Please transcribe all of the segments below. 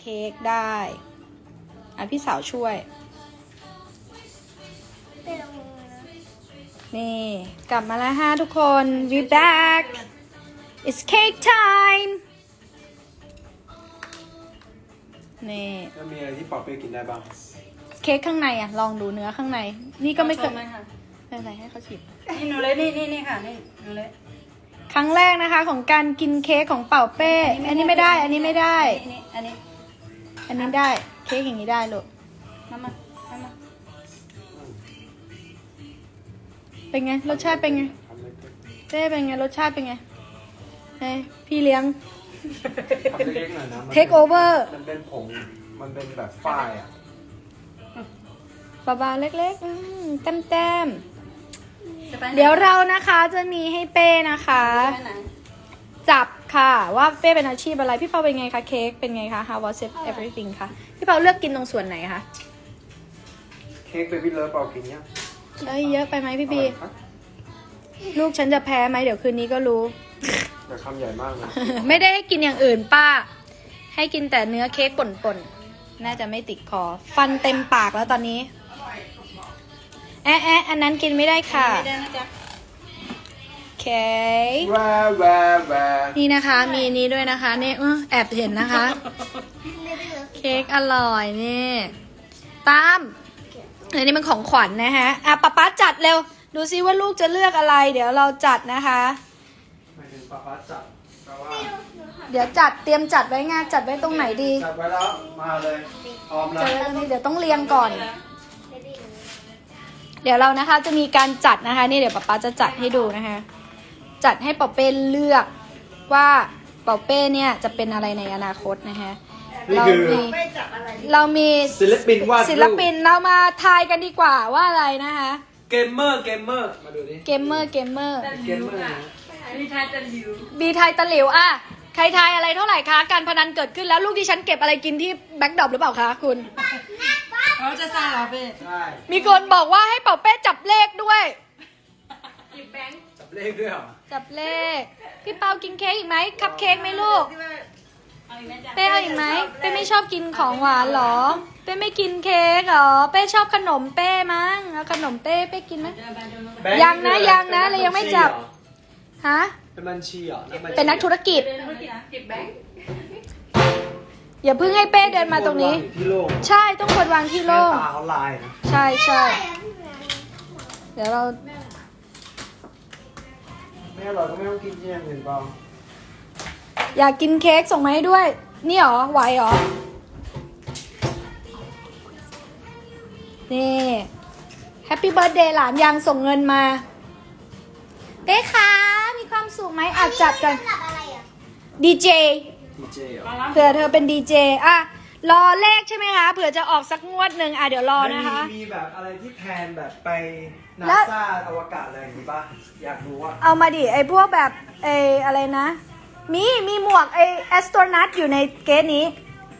เค้กได้อะพี่สาวช่วยเต้ลงมือนะนี่กลับมาแล้วฮะทุกคน we back it's cake time นี่แล้วมีอะไรที่ปอเป้กินได้บ้าง เค้กข้างในอะ ลองดูเนื้อข้างใน นี่ก็ไม่เคยไหมคะไม่เป็นไรให้เขาชิมนี่หนูเลยนี่นี่นี่ค่ะนี่หนูเลยครั้งแรกนะคะของการกินเค้กของเป่าเป้ อันนี้ไม่ได้ อันนี้ไม่ได้ อันนี้อันนี้ อันนี้ได้ เค้กอย่างนี้ได้ลูกมามามามาเป็นไง รสชาติเป็นไงทำเล็กเป้เป็นไง รสชาติเป็นไงเฮ้ยพี่เลี้ยงๆทำเล็กๆหน่อยนะมันเทคโอเวอร์มันเป็นผง มันเป็นแบบฝ้ายอะบาๆเล็กๆอืมแต้มจะไปไหนๆเดี๋ยวเรานะคะจะมีให้เป้นะคะไปไหนจับ ค่ะ ว่าเป้เป็นอาชีพอะไร พี่เปาเป็นไงคะเค้กเป็นไงคะ How was it everything คะพี่เปาเลือกกินตรงส่วนไหนคะเค้กเบบี้เลิฟเปล่ากินยังเอ้ยเยอะไปไหมพี่บีอร่อยครับลูกฉันจะแพ้ไหมเดี๋ยวคืนนี้ก็รู้แต่คำใหญ่มากนะไม่ได้ให้กินอย่างอื่นป้า ให้กินแต่เนื้อเค้กป่นๆน่าจะไม่ติดคอ ฟันเต็มปากแล้วตอนนี้แอะแอะอันนั้นกินไม่ได้ค่ะไม่ได้นะจ๊ะโอ เคแวะแวะแวะนี่นะคะ มีนี้ด้วยนะคะนี่เออแอบเห็นนะคะเล่นไปเลยเค้กอร่อยนี่ตามอันนี้มันของขวัญนะฮะอะป๊าป๊าจัดเร็ว ดูซิว่าลูกจะเลือกอะไร เดี๋ยวเราจัดนะคะหมายถึงปลาปลาจัดแปลว่าเดี๋ยวจัดเตรียมจัดไว้งานจัดไว้ตรงไหนดีจัดไว้แล้วมาเลยพร้อมแล้จัวดไว้ตรงนี้เดี๋ยวต้องเรียงก่อนเล่นไปเลยเดี๋ยวเรานะคะจะมีการจัดนะคะ นี่เดี๋ยวป๊าป๊าจะจัดให้ดูนะคะ จัดให้เป่าเป้เลือกว่าเป่าเป้เนี่ยจะเป็นอะไรในอนาคตนะคะนี่เราคือ มีเรามีศิลปินวาดรูปศิลปินเรามาทายกันดีกว่าว่าอะไรนะคะเกมเมอร์เกมเมอร์มาดูดิเกมเมอร์เกมเมอร์ เกมเมอร์นะนี่ทายจะหลิวบีทายตะหลิวอะใครทายอะไรเท่าไหร่คะ การพนันเกิดขึ้นแล้วลูกที่ฉันเก็บอะไรกินที่แบ็คดรอปหรือเปล่าคะคุณ เขาจะสร้างเหรอเป้ใช่มีคนบอกว่าให้เป่าเป้จับเลขด้วย หยิบแบงค์จับ เลขด้วยเหรอจับเลข พี่เปากินเค้กอีกไหมคัพเค้กไหมลูก เอาอีกไหมจ๊ะเป้เอาอีกไหมเป้ไม่ชอบกินของหวานเหรอ เป้ไม่กินเค้กเหรอ เป้ชอบขนมเป้มั้งเอาขนมเป้เป้กินไหม เดินไปเดินมาแบค์ยังนะคืออไรยังนะเรายังไม่จับ ฮะ เป็นบัญชีเหรอบัญชีเป็นนักธุรกิจ เดินมาที่ไหนหยิบแบงค์อย่าเพิ่งให้เป้เดินมาตรงนี้วอยู่ที่โล่งใช่ต้องควรวางที่แม่โล่งตาเขาลายนะ ใช่ใช่ เดี๋ยวเรา ไม่อร่อยก็ไม่ต้องกินที่อย่างอื่นเปล่าอยากกินเค้กส่งมาให้ด้วย นี่หรอ ไหวหรอ นี่แฮปปี้เบิร์ดเดย์หลานยังส่งเงินมาเป้คะมีความสุขไหมอาจจัดกันสำหรับอะไรอะดีเจดีเจเหรอมาแล้วเผื่อเธอเป็นดีเจอะ รอเลขใช่ไหมคะเผื่อจะออกสักงวดหนึ่งอะเดี๋ยวรอนะคะ มีมีแบบอะไรที่แทนแบบไปนาแล้ว ซาอวกาศอะไรอย่างนี้ป่ะ อยากรู้ว่าเอามาดิไอพวกแบบไออะไรนะ มีมีหมวกไอแอสโตรนัทอยู่ในเกสนี้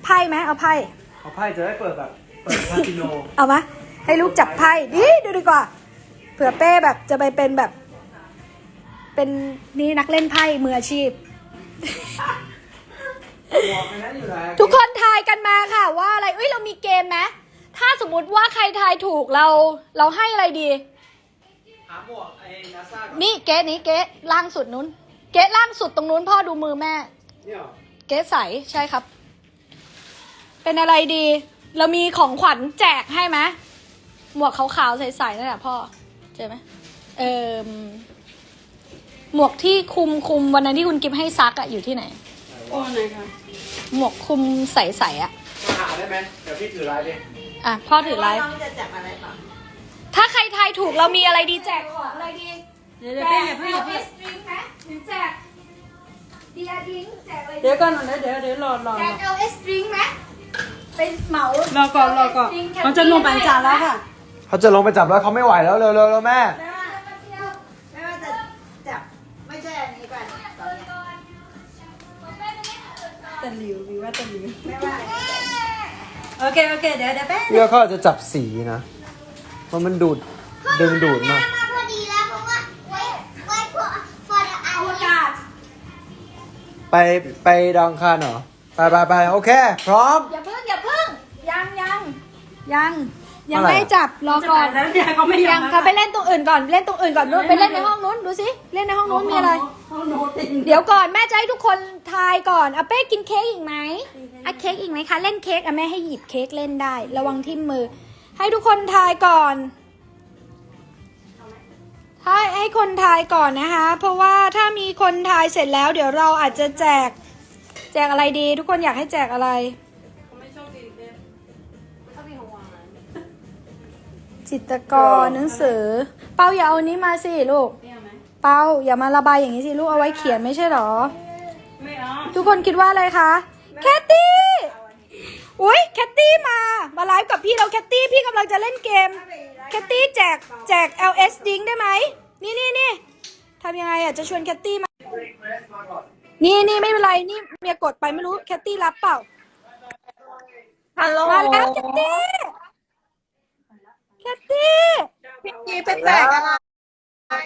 ไพ่ไหมเอาไพ่เขาไพ่จะได้เปิดแบบ เปิดคาสิโน เอามาให้ลูกจับไพ่ดีดูดีกว่าเผื่อเป้แบบจะไปเป็นแบบ เป็นนี่นักเล่นไพ่มืออาชีพ ทุกคนทายกันมาค่ะว่าอะไรเอ้ยเรามีเกมไหมถ้าสมมุติว่าใครทายถูกเรา เราให้อะไรดี หาหมวกไอ้นาซาก่อนนี่เกสนี้เกสล่างสุดนู้น เกสล่างสุดตรงนู้นพ่อดูมือแม่ เนี่ยเหรอเกสใสใช่ครับ เป็นอะไรดี เรามีของขวัญแจกให้ไหมหมวกขาวๆใสๆนั่นแหละพ่อเจอไหมเออหมวกที่คุมคุมวันนั้นที่คุณกิฟให้ซักอะอยู่ที่ไหน โอ้ไหนคะ หมวกคุมใสๆอะมาหาได้ไหมเดี๋ยวพี่ถือไลน์ดิอะ พ่อถือไลฟ์ น้องจะจับอะไรเปล่าถ้าใครทายถูกเรามีอะไรดีแจกของอะไรดีเดี๋ยวเดี๋ยวเป้อย่าเพิ่งอย่าเพิ่งสตริงไหมหรือแจกเดียดิ้งแจกอะไรดีเดี๋ยวก่อนเดี๋ยวเดี๋ยวเดี๋ยวรอรอแจรกอเอาเอสตริงไหมเป็นเหมารอก่อนรอก่อนเขาจะลงไปจานแล้วค่ะ เขาจะลงไปจับแล้วเขาไม่ไหวแล้วเร็วเร็วเร็วแม่ ไม่ว่าไม่ว่าจะจับไม่ใช่อันนี้ก่อนตอนเนี้ยตะหลิวมี ว่าตะหลิวไม่ว่าโอเคโอเคเดี๋ยวเดี๋ยวแป๊บเพื่อเขาอาจจะจับสีนะ เพราะมันดูดดึงดูดมากมาพอดีแล้วเพราะว่าไว้ไว้พอ for the อว hour กาศไปไปดาวอังคารเหรอใไปไปไปโอเค พร้อม อย่าเพิ่งอย่าเพิ่งยังยังยัง ยังอะไรไม่ให้จับรอก่อนแล้วเนี่ยเขาไม่ยังเขาไปเล่นตรงอื่นก่อนเล่นตรงอื่นก่อนนู้นไปเล่นในห้องนู้นดูสิเล่นในห้องนู้นมีอะไรห้องโน้ตติงเดี๋ยวก่อนแม่จะให้ทุกคนทายก่อนอาเป้กินเค้กอีกไหมอะเค้กอีกไหมคะเล่นเค้กอะแม่ให้หยิบเค้กเล่นได้ ระวังทิ่มมือ ให้ทุกคนทายก่อนให้ให้คนทายก่อนนะคะ เพราะว่าถ้ามีคนทายเสร็จแล้ว เดี๋ยวเราอาจจะแจก แจกอะไรดี ทุกคนอยากให้แจกอะไร จิตรกรหนังสือ เป้าอย่าเอาอันนี้มาสิลูกไม่เอาไหมเป้าอย่ามาระบายอย่างนี้สิลูกเอาไว้เขียนไม่ใช่หรอไม่เอาทุกคนคิดว่าอะไรคะแคตตี้อุ้ยแคตตี้มา มาไลฟ์กับพี่เราแคตตี้พี่กำลังจะเล่นเกมแคตตี้แจกแจก LS ดิงได้ไหมนี่นี่นี่ทำยังไงอะจะชวนแคตตี้มา นี่นี่ไม่เป็นไรนี่เมียกดไปไม่รู้แคตตี้รับเปล่าฮัลโหลมาแล้วแคตตี้ แคตตี้ พี่ไป แจกอะไร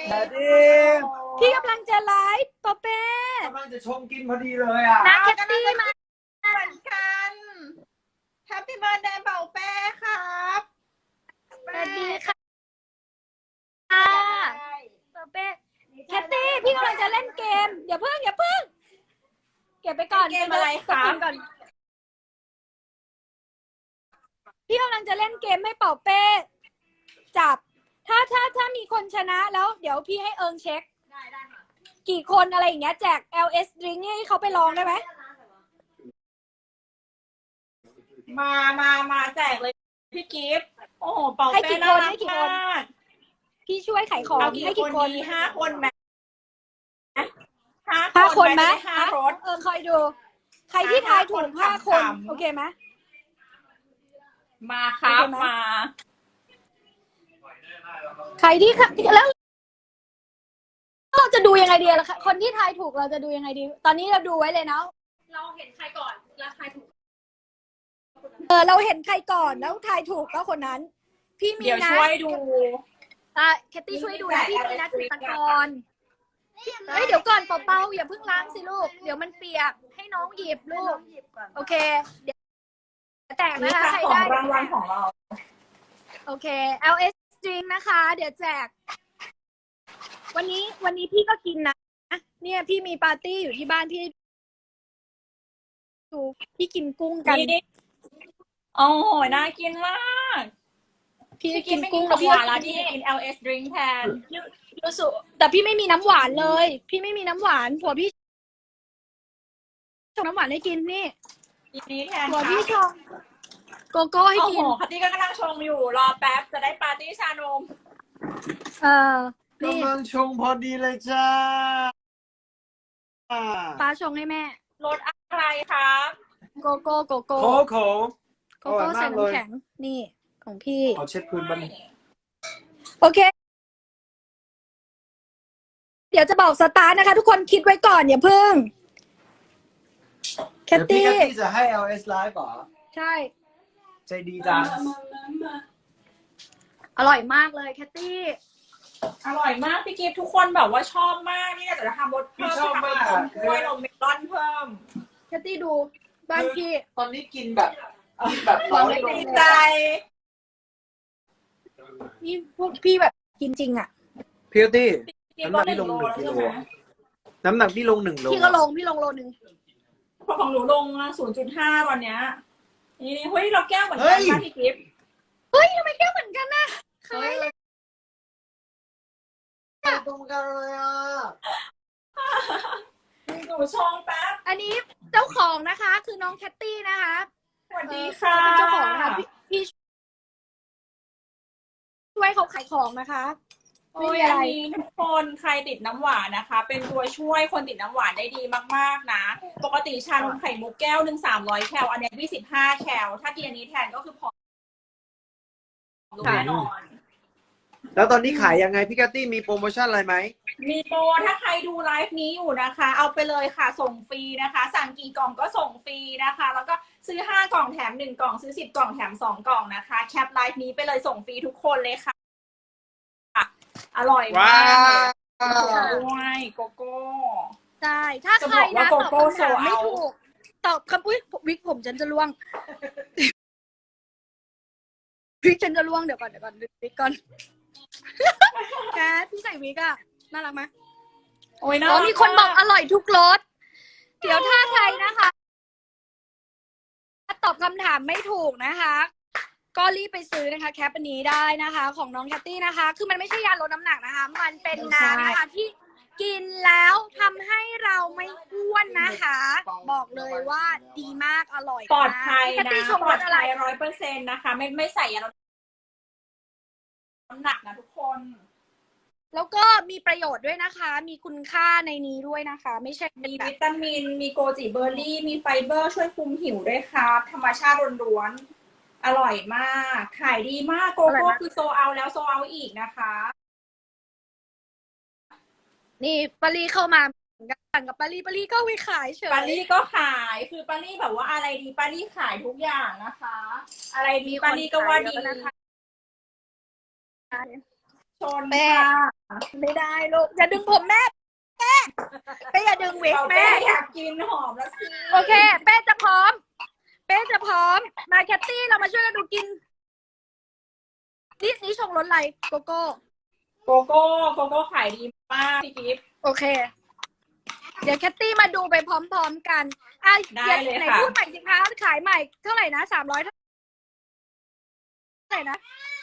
แดดดี้พี่กำลังจะไลฟ์ปอเป้กำลังจะชงกินพอดีเลยอะนะแคตตี้มา เหมือนกันแฮปปี้เบิร์ดเดย์เป่าแป้ครับสวัสดีค่ะปอเป้แคตตี้พี่กำลังจะเล่นเกมอย่าเพิ่งอย่าเพิ่งเก็บไปก่อนเกมอะไรคะเก็บก่อนพี่กำลังจะเล่นเกมให้เป่าเป้จับ ถ้าถ้าถ้ามีคนชนะแล้ว เดี๋ยวพี่ให้เอิงเช็ค ได้ได้ค่ะกี่คนอะไรอย่างเงี้ยแจก LS drink ให้เขาไปลองได้ไหมมามามาแจกเลยพี่กิฟต์โอ้โหเป่าให้แป้กี่น่าคนรัให้กกี่คน มากพี่ช่วยขายของเอากี่ให้คกี่นคนดีห้าคนไหมห้าห้าคนไหมจะด้ห้ารถ เออคอยดู ใครที่ทายถูกห้าห้าคคนน ขำๆ โอเคไหม มาครับ โอเคไหม มา ใครที่แล้วเราจะดูยังไงดีล่ะคะคนที่ทายถูกเราจะดูยังไงดี ตอนนี้เราดูไว้เลยเนาะเราเห็นใครก่อนแล้วใครถูกเออเราเห็นใครก่อนแล้วทายถูกก็คนนั้น พี่มีเดี๋ยวนะช่วยดูอะแคตตี้ช่วยดูนะพี่มีนะจิตรกรเฮ้ยเดี๋ยวก่อนเป่าๆอย่าเพิ่งล้างสิลูก เดี๋ยวมันเปียกให้น้องหยิบลูกโอเค เดี๋ยวแจกนี่นะคะค่ะใครของได้รางวัลของเรา โอเค LS string นะคะ เดี๋ยวแจก วันนี้วันนี้พี่ก็กินนะ เนี่ยพี่มีปาร์ตี้อยู่ที่บ้านพี่ดูพี่กินกุ้งกัน นี่โอ้โหน่ากินมากพี่พี่กิกินนไม่กิกุ้นงขกัอบงพี่หวานแล้วที่กิน LS drink แทนยูสุแต่พี่ไม่มีน้ำหวานเลย พี่ไม่มีน้ำหวานผัวพี่ชงน้ำหวานให้กินนี่ทีนี้แทนผัวครัพี่บชง โกโก้ให้โอ้กิโหน คัตตี้ก็กำลังชงอยู่รอแป๊บจะได้ปาร์ตี้ชานม เออนี่กำลังชงพอดีเลยจ้าป้าชงให้แม่ รสอะไรครับ โกโก้โกโก้โคโค่โกโก้อร่อยใส่มากเลยน้ำแข็ง นี่ของพี่ขอเช็ดพื้นบ้างโอเค เดี๋ยวจะบอกสตาร์ทนะคะ ทุกคนคิดไว้ก่อนอย่าเพิ่ง แคเดี๋ตยวพี่ตี้ แคทตี้จะให้ LS Live เหรอ ใช่ ใจดีจังอร่อยมากเลยแคตตี้ อร่อยมากพี่กิฟต์ทุกคนแบบว่าชอบมากนี่เราจะทำรสเพิ่มพี่ชอบมากจะทำเป็นกล้วยนมเมลอนเพิ่มแคตตี้ดูบ้านพี่ตอนนี้กินแบบกินแบบน้อยลงดีใจนี่พวกพี่แบบกินจริงอะพี่แคทตี้พี่น้ำหนักพี่ลงหนึ่งกิโลน้ำหนักพี่ลงหนึ่งโลพี่ก็ลงพี่ลงโลนึงพอของหนูลงมา0.5ตอนเนี้ย นี่เฮ้ยเราแก้วเหมือนกันนะพี่กิฟต์เฮ้ยทำไมแก้วเหมือนกันนะคล้ายเลยตรงกันเลยอะหนูชงแป๊บอันนี้เจ้าของนะคะ คือน้องแคตตี้นะคะสวัสดีค่ะเออเขาเป็นเจ้าของนะคะพี่พี่ช่วยเขาขายของนะคะ โอ้ยไม่มีอัอะนไรนี้ทุกคนใครติดน้ำหวานนะคะ เป็นตัวช่วยคนติดน้ำหวานได้ดีมากๆนะ ปกติชานมไข่มุกแก้วหนึ่งสามร้อยแคลอันเนี้ยี่สิบห้าแคลถ้ากินอันนี้แทนก็คือพอรู้แน่นอน แล้วตอนนี้ขายยังไงพี่แคทตี้มีโปรโมชั่นอะไรไหม มีโปรถ้าใครดูไลฟ์นี้อยู่นะคะ เอาไปเลยค่ะส่งฟรีนะคะ สั่งกี่กล่องก็ส่งฟรีนะคะ แล้วก็ซื้อ5กล่องแถม1กล่องซื้อ10กล่องแถม2กล่องนะคะ แคปไลฟ์นี้ไปเลยส่งฟรีทุกคนเลยค่ะ อร่อยมากด้วยโกโก้ ใช่ถ้าจะใครบอกว่านะโกตอบโก้คำถามโซลไม่เอาท์ถูก ตอบคำอุ้ยวิกผมฉันจะล่วงวิกฉันจะล่วงเดี๋ยวก่อนเดี๋ยวก่อนดึงวิกก่อนแคทพี่ใส่วิกอะน่ารักไหมโอ้ยน่าอ๋อรัมีคนบอกอร่อยทุกรสเดี๋ยวถ้าใครนะคะ ตอบคำถามไม่ถูกนะคะ ก็รีบไปซื้อนะคะแคปอันนี้ได้นะคะ ของน้องแคตตี้นะคะ คือมันไม่ใช่ยาลดน้ำหนักนะคะ มันเป็นน้ำนะคะที่กินแล้วทำให้เราไม่อ้วนนะคะ บอกเลยว่าดีมากอร่อยมากปลอดภัยแคตนะตี้ชงปลรอดสอะไรภัยร้อยเปอร์เซ็นต์นะคะ ไม่ไม่ใส่ยาลดน้ำหนักนะทุกคน แล้วก็มีประโยชน์ด้วยนะคะ มีคุณค่าในนี้ด้วยนะคะ ไม่ใช่มีแบบวิตามิน มีโกจิเบอร์รี่ มีไฟเบอร์ช่วยคุมหิวด้วยครับ ธรรมชาติล้วนๆ อร่อยมาก ขายดีมากโกโก้คือโซเอาแล้วโซเอาอีกนะคะ นี่ปารีเข้ามาเหมือนกันสั่งกับปารีปารีก็ไปขายเฉยปารี่ก็ขายคือปารี่แบบว่าอะไรดีปารี่ขายทุกอย่างนะคะ อะไรดีปารี่ก็ว่าดีมีคนขายแล้วนะคะชนแม่ค่ะไม่ได้ลูกอย่าดึงผมแม่แม่เป้อย่าดึงเวกเอาแม่แม่อยากกินหอมแล้วสิโอเคเป้จะพร้อม เป้จะพร้อม มาแคตตี้เรามาช่วยกันดูกิน นี่นี่ชงรสอะไรโกโก้ โกโก้โกโก้ขายดีมากพี่กิฟต์ โอเค เดี๋ยวแคตตี้มาดูไปพร้อมๆกันอะได้เลยไหนค่ะ พูดใหม่สิคะขายใหม่เท่าไหร่นะสามร้อยเท่าไหร่นะ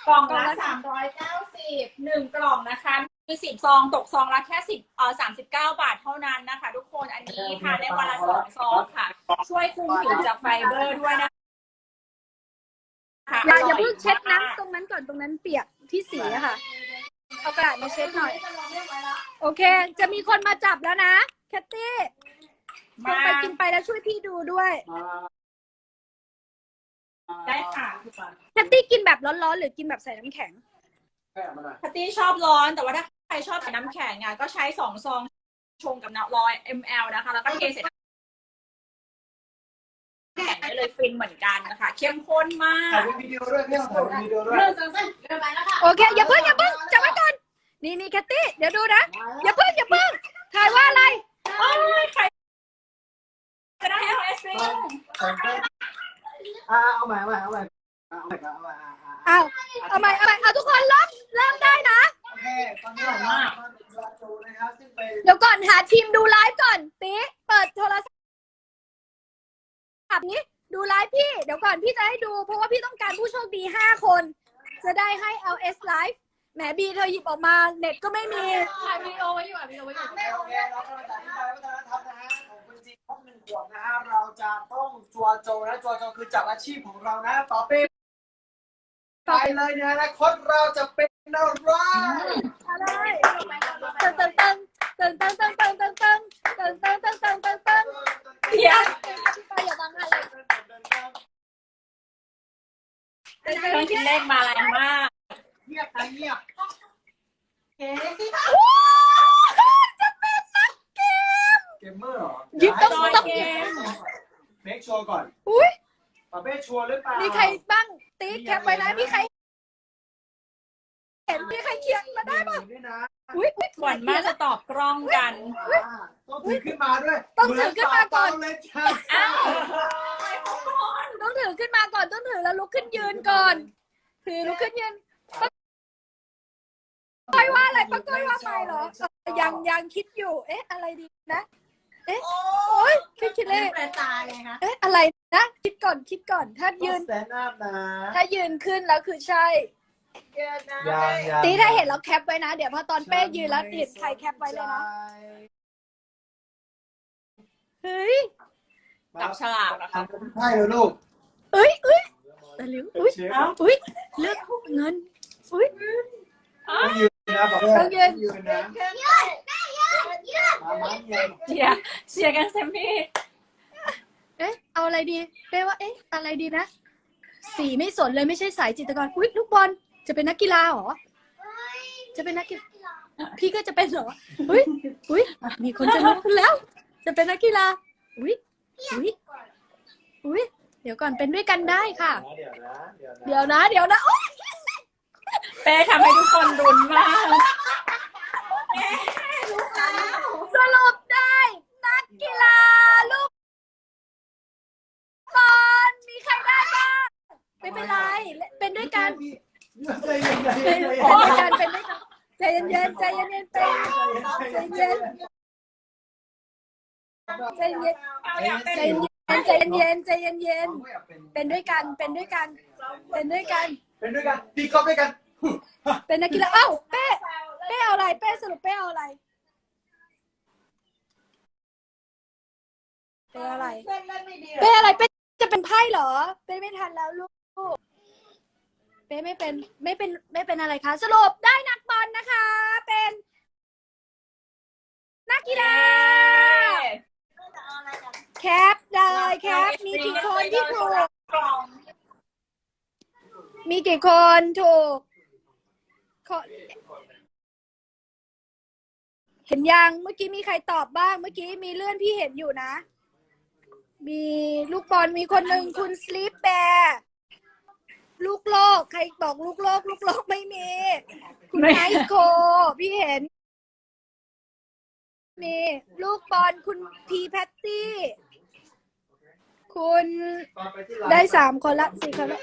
กล่องกล่องละละ สามร้อยเก้าสิบหนึ่งกล่องนะคะ มีสิบซองตกซองละแค่สิบเออสามสิบเก้าบาทเท่านั้นนะคะ ทุกคนอันนี้ทานได้วันละสองซองค่ะ ช่วยคุมผิวจากไฟเบอร์ด้วยนะคะอย่าอย่าร่เพิ่งเช็ดมากน้ำตรงนั้นก่อนตรงนั้นเปียกที่สีอะค่ะเอากระดาษมาเช็ดหน่อย โอเค จะมีคนมาจับแล้วนะแคตตี้ลงไปกินไปแล้วช่วยพี่ดูด้วย ได้ค่ะแคตตี้กินแบบร้อนๆหรือกินแบบใส่น้ำแข็งพัตตี้ชอบร้อนแต่ว่าถ้า ใครชอบใส่น้ำแข็งอะก็ใช้สองซองชงกับน้ำร้อย ml นะคะ แล้วก็เทใส่น้ำแข็งได้เลยฟินเหมือนกันนะคะเข้มข้นมากถ่ายเป็นวิดีโอด้วยพี่ถ่ายเป็นวิดีโอด้วยเริ่มสั้นๆเริ่มไปแล้วค่ะโอเคอย่าเพิ่งอย่าเพิ่งจับไว้ก่อนนี่นี่แคตตี้เดี๋ยวดูนะอย่าเพิ่งอย่าเพิ่งถ่ายว่าอะไรโอ้ยใครจะได้เอาเอสเอ่าเอาใหม่เอาใหม่เอาใหม่เอาใหม่เอาใหม่อ่าอ่าเอาเอาใหม่เอาใหม่เอาทุกคนเริ่มเริ่มได้นะโอเคตอนนี้เรามาดูโจนะครับซึ่งเป็นเดี๋ยวก่อนหาทีมดูไลฟ์ก่อนติ๊กเปิดโทรศัพท์นี้ดูไลฟ์พี่ เดี๋ยวก่อนพี่จะให้ดู เพราะว่าพี่ต้องการผู้โชคดีห้าคน จะได้ให้ LS Live แหมบีเธอหยิบออกมาเน็ตก็ไม่มี ถ่ายวีดีโอไว้อยู่อะวีดีโอไว้อยู่โอเคเรากำลังจะอธิบายวัฒนธรรมนะฮะของคนจีนครบหนึ่งขวบนะฮะเราจะต้องจัวโจนะจัวโจคือจับอาชีพของเรานะต่อไป ไปเลยนะนะคนเราจะเป็นอะไรอะไรตึงตึงตึงตึงตึงตึงตึงตึงตึงตึงตึงตึงตึงตึงตึงเดี๋ยวไปอย่าบังอะไรเครื่องคิดเลขมาแรงมากเงียบนะเงียบจะเป็นนักเกมเกมเมอร์เหรอยิบต้องจอยต้องเกมเมคชัวร์ก่อนอุ้ย ปาเป้ชัวร์หรือเปล่ามีใครบ้างติ๊กแคปไว้นะมีใคร เห็นมีใครเขียนมาได้ป่ะด้วยนะอุ้ยอุ้ยหวานมากจะตอบกล้องกันอ่าต้องถือขึ้นมาด้วยต้องถือขึ้นมาก่อน เหเลยจ้าอ้าวต้องถือขึ้นมาก่อนต้องถือแล้วลุกขึ้นยืนก่อน ถือลุกขึ้นยืนป้าก้อยว่าอะไรป้าก้อยว่าไปเหรอเออยังยังคิดอยู่ เอ๊ะ อะไรดีนะ เอ๊ะโอ้ยคิดคิดเลขแปลตาไงคะเอ๊ะอะไรนะคิดก่อนคิดก่อนถ้ายืน แสนอัพนะถ้ายืนขึ้นแล้วคือใช่ยังยังตีถ้าเห็นเราแคปไว้นะ เดี๋ยวพอตอนเป้ยืนแล้วเห็นใครแคปไว้เลยนะ เฮ้ย จับฉลากนะคะใช่เลยลูกเอ้ยเอ้ยตะลิวอุ้ยเชฟอุ้ยเลือกเงินอุ้ย ต้องยืนนะบอกต้องยืนยืนนะมามายืน เชียร์เชียร์กันเซมพี่เอ๊ะเอาอะไรดีเป้ว่าเอ๊ะอะไรดีนะ สีไม่สนเลยไม่ใช่สายจิตรกรอุ้ยลูกบอลจะเป็นนักกีฬาเหรอจะเป็นนักกีฬาพี่ก็จะเป็นเหรออุ้ยอุ้ยมีคนจะลุกขึ้นแล้ว จะเป็นนักกีฬาอุ้ยอุ้ยอุ้ยเดี๋ยวก่อนเป็นด้วยกันได้ค่ะ เดี๋ยวนะ เดี๋ยวนะเดี๋ยวนะเดี๋ยวนะโอ๊ยเป้ทำให้ทุกคนรุนมาก สรุปได้นักกีฬาลูกบอลมีใครได้บ้างไม่เป็นไรเป็นด้วยกันใจเย็นใจเย็ป็นใจด้วยเย็นกันเป็นด้วยกันใจเย็นๆใจเย็นๆเป็นนใจเย็นใจเย็นใจเย็นใจเย็นใจเย็นเป็นด้วยกันเป็นด้วยกันเป็นด้วยกัน เป็นด้วยกันตีกอล์ฟด้วยกันเป็นนักกีฬาเอ้าเป้เป้เอาอะไรเป้สรุปเป้เอาอะไร เป้อะไรเล่นเล่นไม่ดีเป้อะไรเป้จะเป็นไพ่เหรอ เป้ไม่ทันแล้วลูก เป้ไม่เป็นไม่เป็นไม่เป็นอะไรคะ สรุปได้นักบอลนะคะ เป็น นักกีฬาแคปเลยแคป มีกี่คนที่ถูก กล่องมีกี่คนถูกคนเห็นยัง เมื่อกี้มีใครตอบบ้าง เมื่อกี้มีเลื่อนพี่เห็นอยู่นะ มีลูกบอลมีคนหนึ่งคุณสลีปแบร์ลูกโลก ใครบอกลูกโลก ลูกโลกไม่มี คุณไนโคพี่เห็น มีลูกบอลคุณพีแพตตี้ คุณได้สามคนละสี่คนละ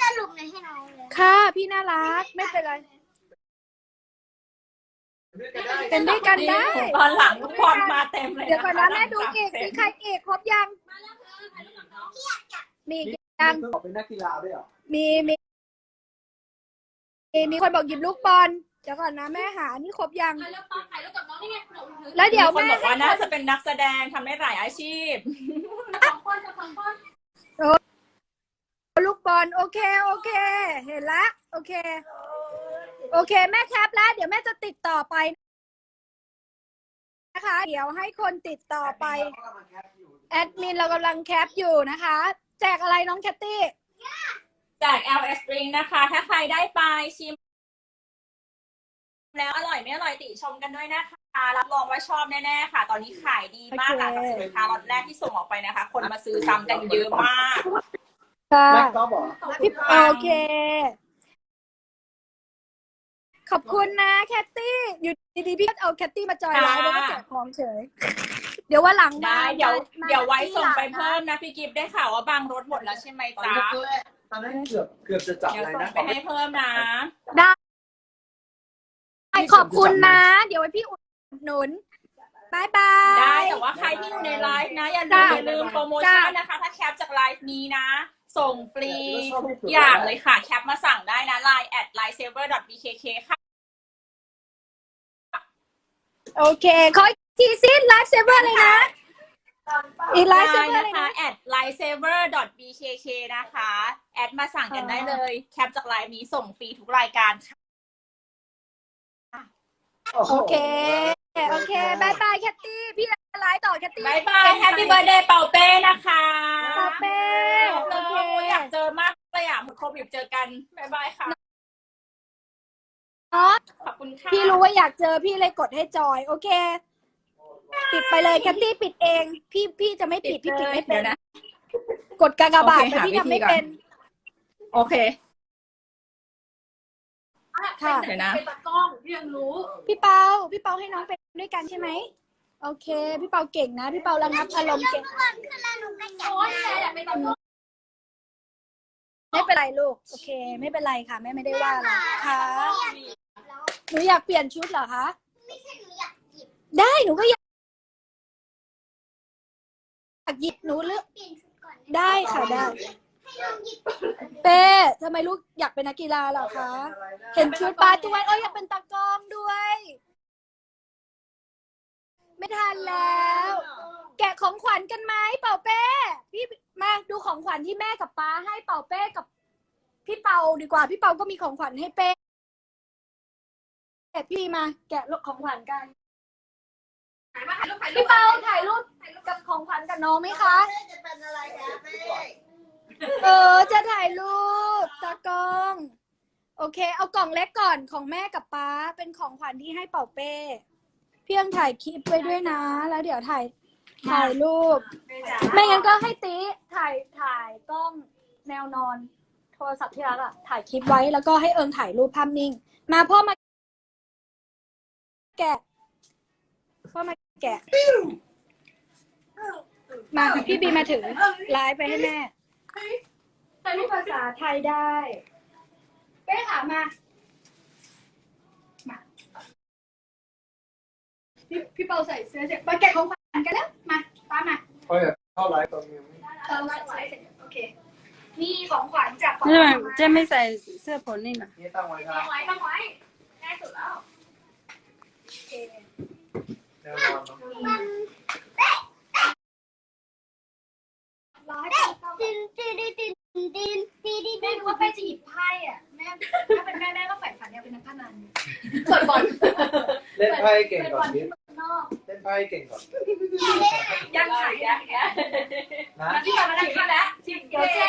สรุปหน่อยให้น้องเลย ค่ะ พี่น่ารัก ไม่เป็นไร เป็นด้วยกันได้ ตอนหลังลูกบอลมาเต็มเลยเดี๋ยวก่อนนะแม่ดูเอกสิใครเอกครบยัง มีอีกยังเป็นนักกีฬาด้วยเหรอมีมีมีมีคนบอกหยิบลูกบอลเดี๋ยวก่อนนะแม่หา นี่ครบยังถ่ายรูปถ่ายรูปกับน้องนี่ไงหนูถือแล้วเดี๋ยวมีคนแม่บอกว่าน่าจะเป็นนักแสดงทำได้หลายอาชีพสองคนกับสองคนลูกบอลโอเค โอเค เห็นละ โอเค โอเค แม่แคปแล้ว เดี๋ยวแม่จะติดต่อไปนะคะ เดี๋ยวให้คนติดต่อไป แอดมินเรากำลังแคปอยู่นะคะ แจกอะไรน้องแคตตี้ จาก LS Spring นะคะ ถ้าใครได้ไปชิม แล้วอร่อยไม่อร่อยติชมกันด้วยนะคะ รับรองว่าชอบแน่ๆค่ะ ตอนนี้ขายดีมากโอเคหลังจากสินค้าล็อตแรกที่ส่งออกไปนะคะ คนมาซื้อซ้ำกันเยอะมากค่ะนักกอล์ฟเหรอพี่โอเค ขอบคุณนะแคตตี้ อยู่ดีๆพี่ก็เอาแคตตี้มาจอยไลฟ์แล้วก็แจกของเฉย เดี๋ยวว่าหลังมาได้เดี๋ยวมาเดี๋ยวไว้ส่งไปที่หลัเพิ่มนะพี่กิฟต์ได้ข่าวว่าบางรถหมดแล้วใช่ไหมตอนจ๊ะ แรกตอนนั้นเกือบเกือบจะจับเดี๋ยวอะไรส่งนะ ไปให้เพิ่มนะได้ขอบคุณนะ เดี๋ยวไว้พี่อุดหนุนบายบาย ได้แต่ว่าใครที่อยู่ในไลฟ์นะอย่าลืมจ้ะอย่าลืมโปรโมชั่นจ้ะนะคะ ถ้าแคปจากไลฟ์นี้นะ ส่งฟรีทุกอย่างเลยค่ะ แคปมาสั่งได้นะ line at livesaver.bkk ค่ะ โอเค ขออีกทีซิไลฟ์เซเวอร์เลยนะ อีกไลฟ์เซได้เวอร์นะเลยคะนะ at livesaver.bkk นะคะ แอดมาสั่งกันได้เลย แคปจากไลฟ์นี้ส่งฟรีทุกรายการค่ะ โอเค โอเคบายบายแคตตี้ พี่ไลฟ์ต่อแคตตี้บายบาย แฮปปี้เบ t ร์ a เดย์เป่าเป้นะคะปาเป้โอโอเคเคอยากเจอมากเลยอะหมดโควิดเจอกันบายบายค่ะเนาะ ขอบคุณค่ะพี่รู้ว่าอยากเจอพี่เลยกดให้จอย โอเค ปิดไปเลยแคตตี้ปิดเอง พี่พี่จะไม่ปิดพี่ปิดไม่เป็เดี๋นยวนะกดกากบาทโอเคแต่หาพี่ทำไม่วิธีก่อนเป็น โอเคค่ะเดี๋ยวนะเป็นตากล้องพี่ยังรู้ พี่เปาพี่เปาให้น้องไปด้วยกันใช่ไหมโอเค พี่เปาเก่งนะ พี่เประงับอารมณ์เก่งก่อนขึ้นแล้วหนูก็จับโอ้ยอยากเป็นตากล้องไม่เป็นไรลูก โอเค ไม่เป็นไรค่ะแม่ไม่ได้ว่าอะไรค่ะ หนูอยากเปลี่ยนชุดเหรอคะ ไม่ใช่หนูอยากหยิบได้หนูก็อยากอยากหยิบหนูเลือกเปลี่ยนชุดก่อนได้ค่ะได้ ให้น้องหยิบเป้ทำไมลูกอยากเป็นนักกีฬาเหรอคะ เห็นชุดปลาตัวเอ้ยอยากเป็นตากล้องด้วย ไม่ทันแล้ว แกะของขวัญกันไหมเป่าเป้พี่มาดูของขวัญที่แม่กับป้าให้เป่าเป้กับ พี่เปาดีกว่า พี่เปาก็มีของขวัญให้เป้ พี่มาแกะของขวัญกันถ่ายมาถ่ายรูปถ่ายรูพี่ปเปาถ่ายรูปกับของขวัญกับน้องไหมคะจะเป็นอะไรนะแม่เออจะถ่ายรูปตากล้อง โอเค เอากล่องเล็กก่อนของแม่กับป้าเป็นของขวัญที่ให้เป่าเป้เพียงถ่ายคลิปไว้ด้วยนะ แล้วเดี๋ยวถ่ายถ่ายรูป ไม่งั้นก็ให้ตีถ่ายถ่ายกล้องแนวนอน โทรศัพท์ที่รักอะถ่ายคลิปไว้แล้วก็ให้เอิงถ่ายรูปภาพนิ่ง มาพ่อมา แกะพ่อมาแกะ มาพี่บีมาถึงไลฟ์ไปให้แม่แต่รูปภาษาไทยได้เป้ถามมา มาพี่พี่เปาใส่เสื้อเสร็จมาแกะของขวัญกันแล้วมาตามมาเพราะอยากเข้าไลฟ์ตอนนี้เราไลฟ์เสร็จโอเคนี่ของขวัญจากของใช่ไหมเจ๊ไม่ใส่เสื้อผลนี่นะนี่ตั้งไว้ครับตั้งไว้ตั้งไว้ง่ายสุดแล้วโอเค แน่นอนเนอะมันรอให้เป้าเข้าตินตินตินตินตินตินตินแม่รู้ว่าเป้จะหยิบไพ่อะแม่ถ้าเป็นแม่แม่ก็ใฝ่ฝันอยากเป็นนักพนันเปิดบอลเล่นไพ่เก่งเปิดก่อนที่เมืองนอกเล่นไพ่เก่งก่อนยังขายยังนะมาที่ก่อนมาที่ก่อนแล้วเดี๋ยวเจ๊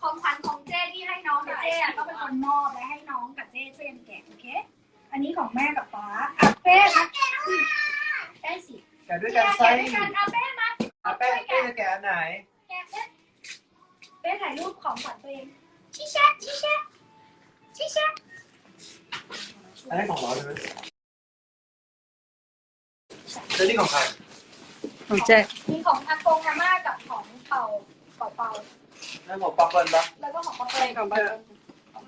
ของขวัญของเจ๊ที่ให้น้องเดี๋ยวเจ๊ก็เป็นคนมอบและให้น้องกับเจ๊ช่วยกันแกะโอเค อันนี้ของแม่กับป๊าอะเป้มาได้สิแกะด้วยแกะกันไซด้วยกันเอาเป้มาอะแป้งเป้จะแกะอันไหน แกะเป้เป้ถ่ายรูปของขวัญตัวเองชิชะชิชะชิชะอันนี้ของเราใช่ไหมแล้วนี่ของใครของเจ๊มีของอากงอาม่ากับของเป่าเป่าเป่านั่นของปัปเปิลปะแล้วก็ของป้าเปิ้ลของบ้านของ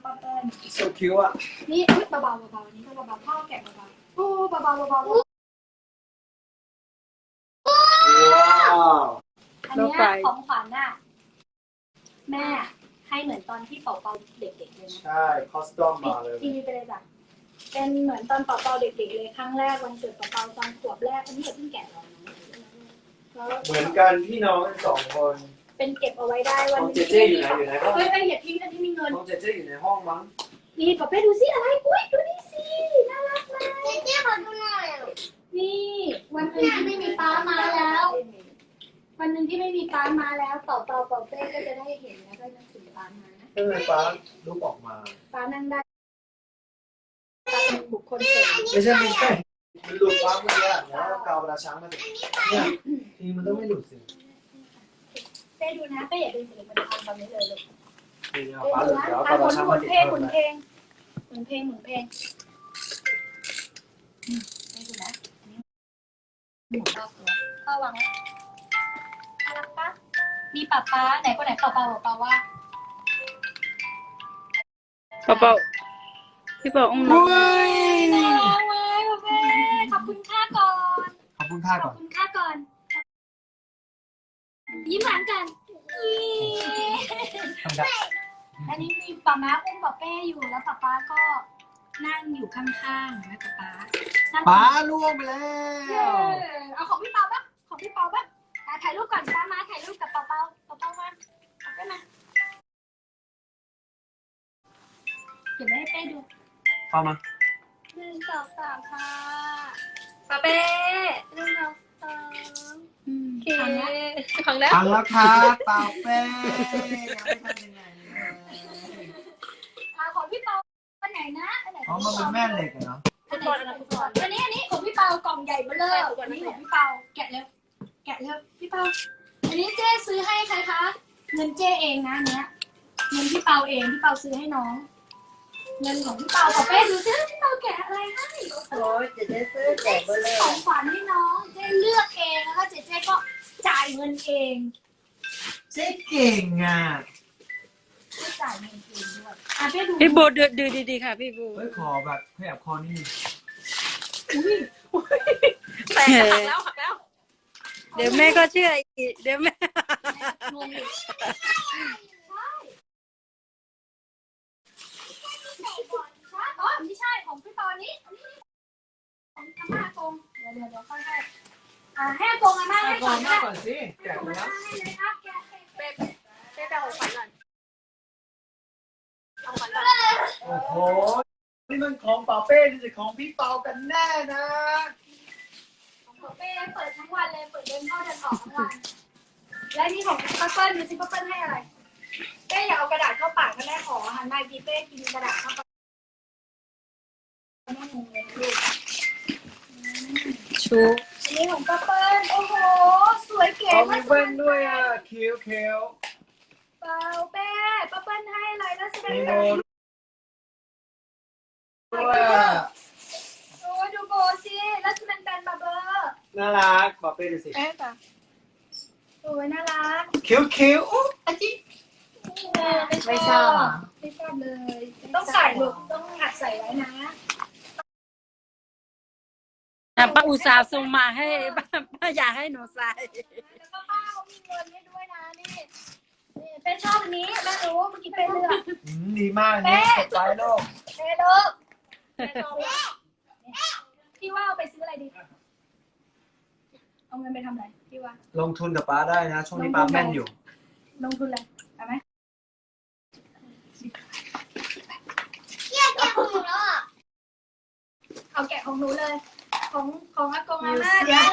ป้าเปิ้ลโซคิวอะ นี่อุ๊ยเบาๆเบาๆนนี้ก็เบาๆพ่อแกะเบาๆโอ้เบาๆเบาๆว้าวอันเนี้ยของขวัญน่ะแม่ให้เหมือนตอนที่เป่าเป่าเด็กๆเลยนะใช่คอสตอมมาเลยทีวีไปเลยจ้ะเป็นเหมือนตอนเป่าเป่าเด็กๆเลยครั้งแรกวันเกิดเป่าเป่าตอนขวบแรกอันนี้อย่าเพิ่งแกะหรอกนะแล้วเหมือนกันพี่น้องกันสองคน เป็นเก็บเอาไว้ได้วันของหนึ่งเจเจอยู่ไหนอยู่ไหนห้องเฮ้ยเฮ้ยอย่าทิ้งกันที่มีเงินของเจเจอยู่ในห้องมั้งนี่ป๊าเป้ดูสิอะไรอุ้ยดูนี่สิน่ารักไหมเจ๊ขอดูหน่อยนี่ วันหนึ่งที่ไม่มีป้ามาแล้ว วันหนึ่งที่ไม่มีป้ามาแล้วเป่าเป่าเป่าเป้ก็จะได้เห็นแล้วก็นึกถึงป้ามานะเออฟ้าลุกออกมา ป้านั่งได้ป้าเป็นบุคคลเสริมไม่ใช่ไม่ใช่มันหลุดฟ้าเมื่อกี้อะแล้วกาวเวลาช้างมันเนี่ยทีมันต้องไม่หลุดสิ เป้ดูนะเป้อย่าดึงสิมันจะทำตอนนี้เลยลูกทีเนี่ยเป้ฟ้าหดูลุดนะแล้วอะกาวหเวมุลานช้างหมุมันนติดเพลงหเพิ่มุมนเพลงหมุนเพลงอืมเป้ดูนะอันนี้หมุนรอบตัวพ่อวางไว้น่ารักปะมีป้าป้าไหนคนไหนเป่าเป่าเป่าว่าเปาเปาพี่เปาอุ้มน้องน่ารักไหมป้าเป้ขอบคุณค่าก่อน ขอบคุณค่าขก่ออบนคุณค่าก่อน ยิ้มหวานกันยิ้มทำได้อันนี้มีป้าม้าอุ้มป้าเป้อยู่แล้วป้าป้าก็นั่งอยู่ข้างๆนะป้าป้านั่งป้าล่วงไปแล้เย้วเอาของพี่เปาบ้างของพี่เปาบ้างอะถ่ายรูปก่อนป้ามาถ่ายรูปกับเปาเปาเปาเปามาเอาไปมาเก็บไว้ให้เป้ดูป้ามาหนึ่งสองสามค่ะป้าเป้หนึ่งสองสามอืมโอเคข องแล้วทางแล้วครับเปล่าเป้ยังไม่ทันยังไงเลยอะของพี่เปาอันไหนนะอันไหนอ๋อมันเป็นแม่เหล็กอะเนาะอันไหนอันนี้อันนี้ของพี่เปากล่องใหญ่เบ้อเลยอันนี้ของพี่เปาแกะเร็วแกะเร็วพี่เปาอันนี้เจ๊ซื้อให้ใครคะเงินเจ๊เองนะอันเนี้ยเงินพี่เปาเองพี่เปาซื้อให้น้อง เงินของพี่เปาขอเป้ดูซิพี่เปาแกะอะไรให้โอ้ยจะได้ซื้อแจกไปเลยของขวัญให้น้องเจ๊เลือกเองแล้วก็เจ๊เจ๊ก็ จ่ายเงินเองเจ๊เก่งอะเจ๊จ่ายเงินเองด้วยอะเป้ดูพี่โบดูดูดีๆค่ะ พี่โบเฮ้ยขอแบบขยับคอนิดนึงแต่หักแล้วหักแล้วเดี๋ยวแม่ก็เชื่ออีกเดี๋ยวแม่ งงอยู่ใช่อ๋อไม่ใช่ของพี่เปาอันนี้อันนี้ของอาม่าอากงเดี๋ยวเดี๋ยวเดี๋ยวค่อยให้ อ่าให้อากงอาม่าให้ก่อนนมานะก่อนสิแกะไปแล้วให้เลยครับแกะเป้เป้เป้ไปเอาของขวัญก่อนเอาของขวัญก่อนโอ้โห นี่มันของเปาเป้หรือของพี่เปากันแน่นะ ของเป้เปิดทั้งวันเลยเปิดเดินเข้าเดินออกทั้งวัน และนี่ของป้าเปิ้ลดูสิป้าเปิ้ลให้อะไรเป้อย่าเอากระดาษเข้าปากก็แม่ขอหันมาอีกทีเป้กินกระดาษเข้าปากแม่งงเลยลูกชู อันนี้ของป้าเปิ้ลโอ้โห สวยเก๋เอามามีกเบิ้ลด้วยอะคิ้วคิ้วเปล่าเป้ป้าเปิ้ลให้อะไรแล้วแสดงมีโบแบบด้วยอะโอ้ยดูโบสิแล้วจะเป็นแบรนด์บาร์เบอร์น่ารักเปาเป้ดูสิเอ๊ะจ้ะโอ้ยน่ารักคิ้วคิ้วอุ๊ยอาจิเออเป็นไม่ชอบอะไม่ชอบเลย ต้องใส่ลูกต้องหัดใส่ไว้นะอะ ป้าอุตส่าห์ส่งมาให้ป้าป้าอยากให้หนูใส่ แล้วก็ป้าเขามีเงินให้ด้วยนะนี่นี่เป็นชอบอันนี้แม่รู้เมื่อกี้เป็นเลือกอืมดีมากอันนี่กดไลค์โลกเฮ้ลูกแม่ชอบพี่ว่าเอาไปซื้ออะไรดี เอาเงินไปทำอะไรพี่ว่า ลงทุนกับป้าได้นะ ช่วงนี้ป้าแม่นอยู่ ลงทุนอะไรเอาไหมเที่ยวแกของหนูแล้วอะเอาแกะของหนูเลย ของของอากงอาม่าเดี๋ยว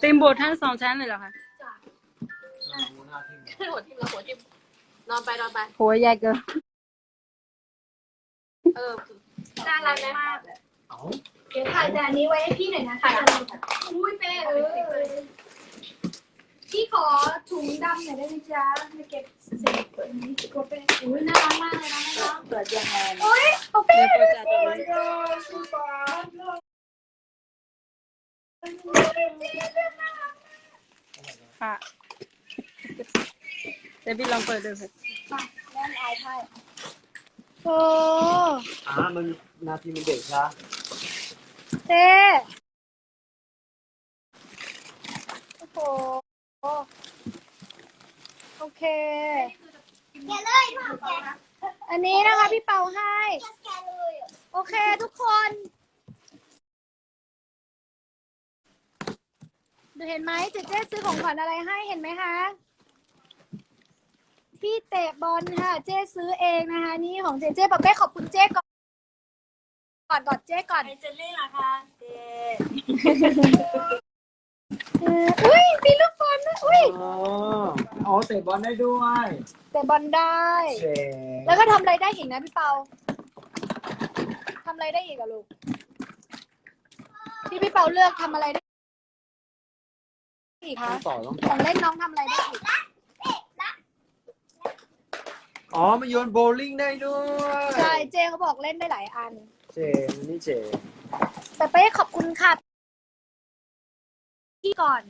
เต็มบททั้งสองชั้นเลยเหรอคะหัวทิ่มแล้วหัวทิ่มนอนไปนอนไปโหใหญ่เกินเออน่ารักไหมมากเอ้าเดี๋ยวถ่ายแต่อันนี้ไว้ให้พี่หน่อยนะถ่ายอุ้ยเป้เออ พี่ขอถุงดำหน่อยได้ไหมจ๊ะมาเก็บเศษตัวนี้กดไปอุ้ยน่ารักมากเลยนะแม่เนาะเปิดยังไงโอ้ยเอเป้ดี๋ยวเปิดจากตรงนี้ค่ะเดี๋ยวพี่ลองเปิดดูค่ะแม่อายไพ่โอ้อ่ามันนาทีมันเด็กช้าเต้โอ้ โหโอเค แกเลยทุกคนแกอันนี้นะคะพี่เปาให้ แกเลยอะโอเคทุกคน ดูเห็นไหมเจเจ๊ซื้อของขวัญอะไรให้เห็นไหมคะที่เตะบอลค่ะ เจ๊ซื้อเองนะคะ นี่ของเจเจ๊ปะเป้ขอบคุณเจ๊ก่อน ก่อนก่อนเจ๊ก่อนเจลลี่ล่ะคะเจ เอออุ้ยมีลูกบอลด้วยอุ้ยอ๋ออ๋อเตะบอลได้ด้วยเตะบอลได้ เจ๋งแล้วก็ทำอะไรได้อีกนะพี่เปาทำอะไรได้อีกอะลูก ที่พี่เปาเลือกทำอะไรได้อีกต้อคะงต่อต้องขต่อองเล่นน้องทำอะไรได้อีกอ๋อมันโยนโบว์ลิ่งได้ด้วยใช่เจเขาบอกเล่นได้หลายอัน เจ๋งนี่เจ๋ง แต่เป้ขอบคุณค่ะ ที่ก่อน